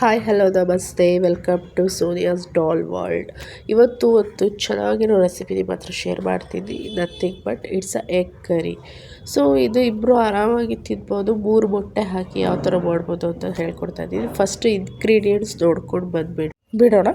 Hi hello ನಮಸ್ತೆ. Welcome to Sonia's doll world ಇವತ್ತು ಒಂದು ಚೆನ್ನಾಗಿರೋ ರೆಸಿಪಿ ನಿಮ್ಮ ಹತ್ರ ಶೇರ್ ಮಾಡ್ತೀನಿ. Nothing but it's a egg curry so ಇದು ಇಬ್ಬರು ಆರಾಮಾಗಿ ತಿನ್ಬೋದು. ಮೂರು ಮೊಟ್ಟೆ ಹಾಕಿ ಯಾವ ಥರ ಮಾಡ್ಬೋದು ಅಂತ ಹೇಳ್ಕೊಡ್ತಾ ಇದ್ದೀನಿ. ಫಸ್ಟ್ ಇನ್ಗ್ರೀಡಿಯೆಂಟ್ಸ್ ನೋಡ್ಕೊಂಡು ಬಂದುಬಿಡಿ. ಬಿಡೋಣ.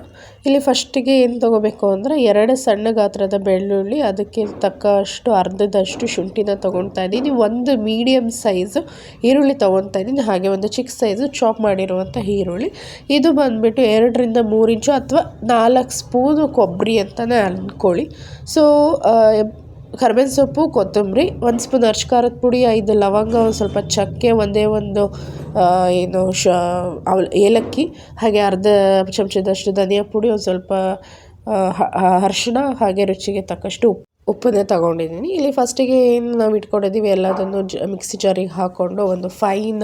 ಇಲ್ಲಿ ಫಸ್ಟಿಗೆ ಏನು ತೊಗೋಬೇಕು ಅಂದರೆ ಎರಡು ಸಣ್ಣ ಗಾತ್ರದ ಬೆಳ್ಳುಳ್ಳಿ, ಅದಕ್ಕೆ ತಕ್ಕಷ್ಟು ಅರ್ಧದಷ್ಟು ಶುಂಠಿನ ತೊಗೊಳ್ತಾ ಇದ್ದೀನಿ. ಒಂದು ಮೀಡಿಯಮ್ ಸೈಜು ಈರುಳ್ಳಿ ತೊಗೊತಾ ಇದ್ದೀನಿ. ಹಾಗೆ ಒಂದು ಚಿಕ್ಕ ಸೈಜು ಚಾಪ್ ಮಾಡಿರುವಂಥ ಈರುಳ್ಳಿ. ಇದು ಬಂದುಬಿಟ್ಟು ಎರಡರಿಂದ ಮೂರು ಇಂಚು ಅಥವಾ ನಾಲ್ಕು ಸ್ಪೂನು ಕೊಬ್ಬರಿ ಅಂತಲೇ ಅಂದ್ಕೊಳ್ಳಿ ಸೊ ಕರ್ಬೇವಿನ ಸೊಪ್ಪು, ಕೊತ್ತಂಬರಿ, ಒಂದು ಸ್ಪೂನ್ ಅರ್ಶಿ ಖಾರದ ಪುಡಿ, ಐದು ಲವಂಗ, ಒಂದು ಸ್ವಲ್ಪ ಚಕ್ಕೆ, ಒಂದೇ ಒಂದು ಏನು ಶ ಏಲಕ್ಕಿ, ಹಾಗೆ ಅರ್ಧ ಚಮಚದಷ್ಟು ಧನಿಯಾ ಪುಡಿ, ಒಂದು ಸ್ವಲ್ಪ ಅರ್ಶಿಣ, ಹಾಗೆ ರುಚಿಗೆ ತಕ್ಕಷ್ಟು ಉಪ್ಪು ಉಪ್ಪನ್ನೇ ತಗೊಂಡಿದ್ದೀನಿ. ಇಲ್ಲಿ ಫಸ್ಟಿಗೆ ಏನು ನಾವು ಇಟ್ಕೊಂಡಿದ್ದೀವಿ, ಎಲ್ಲದನ್ನು ಜ, ಮಿಕ್ಸಿ ಜಾರಿಗೆ ಹಾಕ್ಕೊಂಡು ಒಂದು ಫೈನ್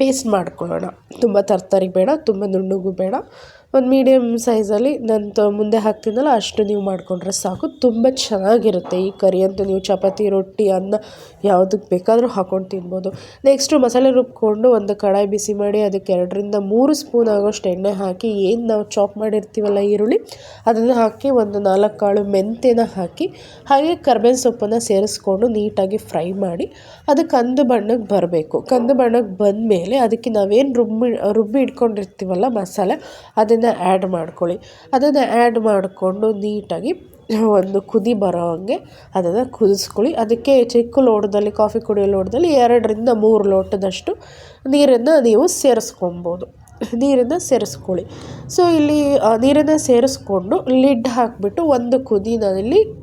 ಪೇಸ್ಟ್ ಮಾಡ್ಕೊಳ್ಳೋಣ. ತುಂಬ ತರ್ತರಿಗೆ ಬೇಡ, ತುಂಬ ನುಣ್ಣಗೂ ಬೇಡ. ಒಂದು ಮೀಡಿಯಮ್ ಸೈಜಲ್ಲಿ ನಾನು ಮುಂದೆ ಹಾಕ್ತೀನಲ್ಲ, ಅಷ್ಟು ನೀವು ಮಾಡಿಕೊಂಡ್ರೆ ಸಾಕು. ತುಂಬ ಚೆನ್ನಾಗಿರುತ್ತೆ ಈ ಕರಿ ಅಂತೂ. ನೀವು ಚಪಾತಿ, ರೊಟ್ಟಿ, ಅನ್ನ ಯಾವುದಕ್ಕೆ ಬೇಕಾದರೂ ಹಾಕ್ಕೊಂಡು ತಿನ್ಬೋದು. ನೆಕ್ಸ್ಟು ಮಸಾಲೆ ರುಬ್ಕೊಂಡು ಒಂದು ಕಡಾಯಿ ಬಿಸಿ ಮಾಡಿ, ಅದಕ್ಕೆ ಎರಡರಿಂದ ಮೂರು ಸ್ಪೂನ್ ಆಗೋಷ್ಟು ಎಣ್ಣೆ ಹಾಕಿ, ಏನು ನಾವು ಚಾಪ್ ಮಾಡಿರ್ತೀವಲ್ಲ ಈರುಳ್ಳಿ, ಅದನ್ನು ಹಾಕಿ ಒಂದು ನಾಲ್ಕು ಕಾಳು ಮೆಂತ್ಯನ ಹಾಕಿ, ಹಾಗೆ ಕರ್ಬೇವಿನ ಸೊಪ್ಪನ್ನು ಸೇರಿಸ್ಕೊಂಡು ನೀಟಾಗಿ ಫ್ರೈ ಮಾಡಿ, ಅದು ಕಂದು ಬಣ್ಣಕ್ಕೆ ಬರಬೇಕು. ಕಂದು ಬಣ್ಣಕ್ಕೆ ಬಂದಮೇಲೆ ಅದಕ್ಕೆ ನಾವೇನು ರುಬ್ಬಿ ರುಬ್ಬಿ ಇಟ್ಕೊಂಡಿರ್ತೀವಲ್ಲ ಮಸಾಲೆ, ಅದನ್ನು ಆ್ಯಡ್ ಮಾಡ್ಕೊಳ್ಳಿ. ಅದನ್ನು ಆ್ಯಡ್ ಮಾಡಿಕೊಂಡು ನೀಟಾಗಿ ಒಂದು ಕುದಿ ಬರೋ ಹಾಗೆ ಅದನ್ನು ಕುದಿಸ್ಕೊಳ್ಳಿ. ಅದಕ್ಕೆ ಚಿಕ್ಕ ಲೋಟದಲ್ಲಿ, ಕಾಫಿ ಕುಡಿಯೋ ಲೋಟದಲ್ಲಿ ಎರಡರಿಂದ ಮೂರು ಲೋಟದಷ್ಟು ನೀರನ್ನು ನೀವು ಸೇರಿಸ್ಕೊಬೋದು. ನೀರನ್ನು ಸೇರಿಸ್ಕೊಳ್ಳಿ. ಸೊ ಇಲ್ಲಿ ನೀರನ್ನು ಸೇರಿಸ್ಕೊಂಡು ಲಿಡ್ ಹಾಕಿಬಿಟ್ಟು ಒಂದು ಕುದಿನಲ್ಲಿ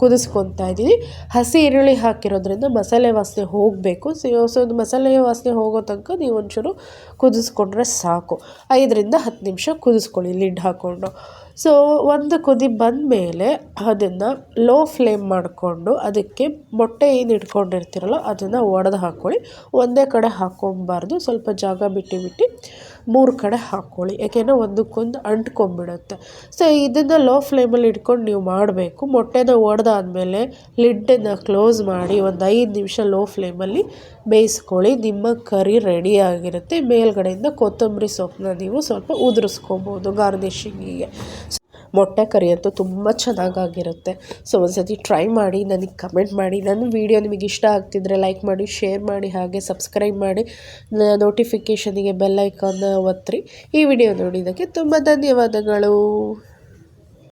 ಕುದಿಸ್ಕೊತಾ ಇದ್ದೀನಿ. ಹಸಿ ಈರುಳ್ಳಿ ಹಾಕಿರೋದ್ರಿಂದ ಮಸಾಲೆ ವಾಸನೆ ಹೋಗಬೇಕು. ಸೊ ಸೊ ಮಸಾಲೆ ವಾಸನೆ ಹೋಗೋ ತನಕ ನೀವು ಒಂಚೂರು ಕುದಿಸ್ಕೊಂಡ್ರೆ ಸಾಕು. ಐದರಿಂದ ಹತ್ತು ನಿಮಿಷ ಕುದಿಸ್ಕೊಳ್ಳಿ ಲಿಡ್ ಹಾಕ್ಕೊಂಡು ಸೊ, ಒಂದು ಕುದಿ ಬಂದಮೇಲೆ ಅದನ್ನು ಲೋ ಫ್ಲೇಮ್ ಮಾಡಿಕೊಂಡು ಅದಕ್ಕೆ ಮೊಟ್ಟೆ ಏನು ಇಟ್ಕೊಂಡಿರ್ತೀರಲ್ಲ ಅದನ್ನು ಒಡೆದು ಹಾಕ್ಕೊಳ್ಳಿ ಒಂದೇ ಕಡೆ ಹಾಕ್ಕೊಬಾರ್ದು ಸ್ವಲ್ಪ ಜಾಗ ಬಿಟ್ಟು ಬಿಟ್ಟು ಮೂರು ಕಡೆ ಹಾಕ್ಕೊಳ್ಳಿ ಯಾಕೆಂದರೆ ಒಂದಕ್ಕೊಂದು ಅಂಟ್ಕೊಂಬಿಡುತ್ತೆ ಸೊ ಇದನ್ನು ಲೋ ಫ್ಲೇಮಲ್ಲಿ ಇಟ್ಕೊಂಡು ನೀವು ಮಾಡಬೇಕು. ಮೊಟ್ಟೆನ ಒಡೆದಾದ್ಮೇಲೆ ಲಿಡ್ಡನ್ನು ಕ್ಲೋಸ್ ಮಾಡಿ ಒಂದು ಐದು ನಿಮಿಷ ಲೋ ಫ್ಲೇಮಲ್ಲಿ ಬೇಯಿಸ್ಕೊಳ್ಳಿ. ನಿಮ್ಮ ಕರಿ ರೆಡಿಯಾಗಿರುತ್ತೆ ಮೇಲ್ಗಡೆಯಿಂದ ಕೊತ್ತಂಬರಿ ಸೊಪ್ಪನ್ನ ನೀವು ಸ್ವಲ್ಪ ಉದುರಿಸ್ಕೊಬೋದು ಗಾರ್ನಿಷಿಂಗಿಗೆ. ಮೊಟ್ಟೆ ಕರಿ ಅಂತೂ ತುಂಬ ಚೆನ್ನಾಗಾಗಿರುತ್ತೆ. ಸೊ ಒಂದ್ಸತಿ ಟ್ರೈ ಮಾಡಿ, ನನಗೆ ಕಮೆಂಟ್ ಮಾಡಿ ನನ್ನ ವೀಡಿಯೋ ನಿಮಗೆ ಇಷ್ಟ ಆಗ್ತಿದ್ರೆ ಲೈಕ್ ಮಾಡಿ ಶೇರ್ ಮಾಡಿ, ಹಾಗೆ ಸಬ್ಸ್ಕ್ರೈಬ್ ಮಾಡಿ. ನೋಟಿಫಿಕೇಷನಿಗೆ ಐಕಾನ್ ಒತ್ತಿರಿ ಈ ವಿಡಿಯೋ ನೋಡಿದ್ದಕ್ಕೆ ತುಂಬ ಧನ್ಯವಾದಗಳು.